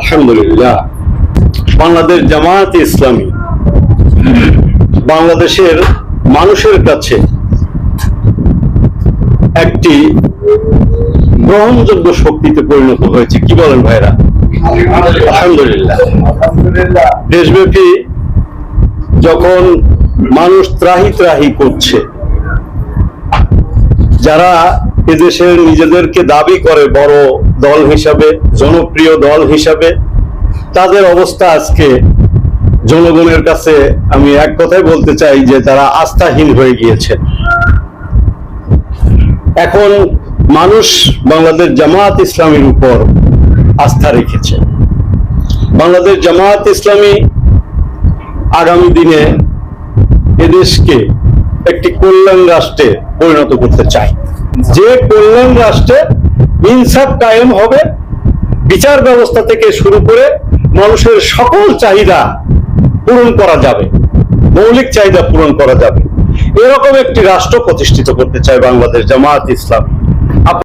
আলহামদুলিল্লাহ, বাংলাদেশ জামায়াত ইসলামী, বাংলাদেশের মানুষের কাছে একটি গ্রহণযোগ্য শক্তিতে পরিণত হয়েছে। কি বলেন ভাইরা? আলহামদুলিল্লাহ। দেশব্যাপী যখন মানুষ ত্রাহি ত্রাহি করছে, যারা এদেশের নিজেদেরকে দাবি করে বড় দল হিসাবে, জনপ্রিয় দল হিসাবে। তাদের অবস্থা আজকে জনগণের কাছে আমি এক কথাই বলতে চাই যে তারা আস্থাহীন হয়ে গিয়েছে। এখন মানুষ বাংলাদেশ জামায়াত ইসলামীর উপর আস্থা রেখেছে। বাংলাদেশ জামায়াত ইসলামী আগামী দিনে এদেশকে একটি কল্যাণ রাষ্ট্রে পরিণত করতে চায়। যে কল্যাণ রাষ্ট্রে ইনসাফ কায়েম হবে, বিচার ব্যবস্থা থেকে শুরু করে মানুষের সকল চাহিদা পূরণ করা যাবে, মৌলিক চাহিদা পূরণ করা যাবে। এরকম একটি রাষ্ট্র প্রতিষ্ঠিত করতে চায় বাংলাদেশ জামায়াত ইসলাম।